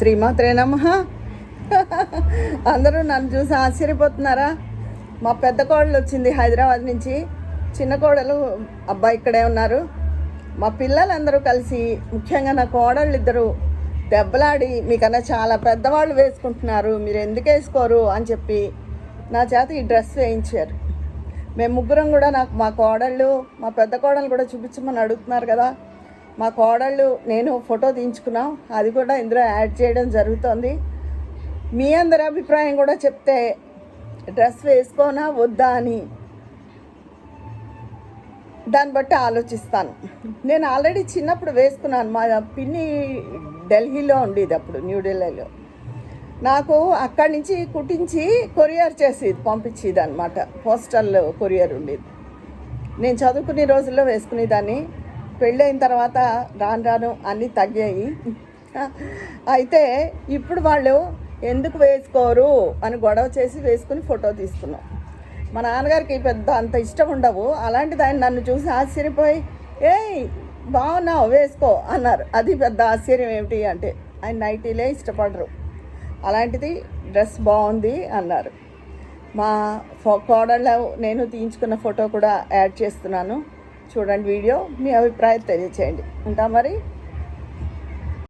శ్రీమాత్రే నమ. అందరూ నన్ను చూసి ఆశ్చర్యపోతున్నారా? మా పెద్ద కోడలు వచ్చింది హైదరాబాద్ నుంచి. చిన్న కోడలు అబ్బాయి ఇక్కడే ఉన్నారు. మా పిల్లలందరూ కలిసి ముఖ్యంగా నా కోడళ్ళు ఇద్దరు దెబ్బలాడి మీకన్నా చాలా పెద్దవాళ్ళు వేసుకుంటున్నారు మీరు ఎందుకు వేసుకోరు అని చెప్పి నా చేత ఈ డ్రెస్ వేయించారు. మేము ముగ్గురం కూడా నాకు మా కోడళ్ళు మా పెద్ద కోడలు కూడా చూపించమని అడుగుతున్నారు కదా. మా కోడళ్ళు నేను ఫోటో తీయించుకున్నాం అది కూడా ఇందులో యాడ్ చేయడం జరుగుతోంది. మీ అందరి అభిప్రాయం కూడా చెప్తే డ్రెస్ వేసుకోనా వద్దా అని దాన్ని బట్టి ఆలోచిస్తాను. నేను ఆల్రెడీ చిన్నప్పుడు వేసుకున్నాను. మా పిన్ని ఢిల్లీలో ఉండేది అప్పుడు న్యూఢిల్లీలో నాకు అక్కడి నుంచి కుట్టించి కొరియర్ చేసేది పంపించేది అనమాట పోస్టల్ కొరియర్ ఉండేది. నేను చదువుకునే రోజుల్లో వేసుకునేదాన్ని. పెళ్ళైన తర్వాత రాను రాను అన్నీ తగ్గాయి. అయితే ఇప్పుడు వాళ్ళు ఎందుకు వేసుకోరు అని గొడవ చేసి వేసుకుని ఫోటో తీసుకున్నాం. మా నాన్నగారికి పెద్ద అంత ఇష్టం ఉండవు. అలాంటిది ఆయన నన్ను చూసి ఆశ్చర్యపోయి ఏయ్ బాగున్నావు వేసుకో అన్నారు. అది పెద్ద ఆశ్చర్యం ఏమిటి అంటే ఆయన నైటీలే ఇష్టపడరు. అలాంటిది డ్రెస్ బాగుంది అన్నారు. మా ఫో కోడళ్ళ నేను తీయించుకున్న ఫోటో కూడా యాడ్ చేస్తున్నాను. చూడండి వీడియో మీ అభిప్రాయం తెలియచేయండి. ఉంటా మరి?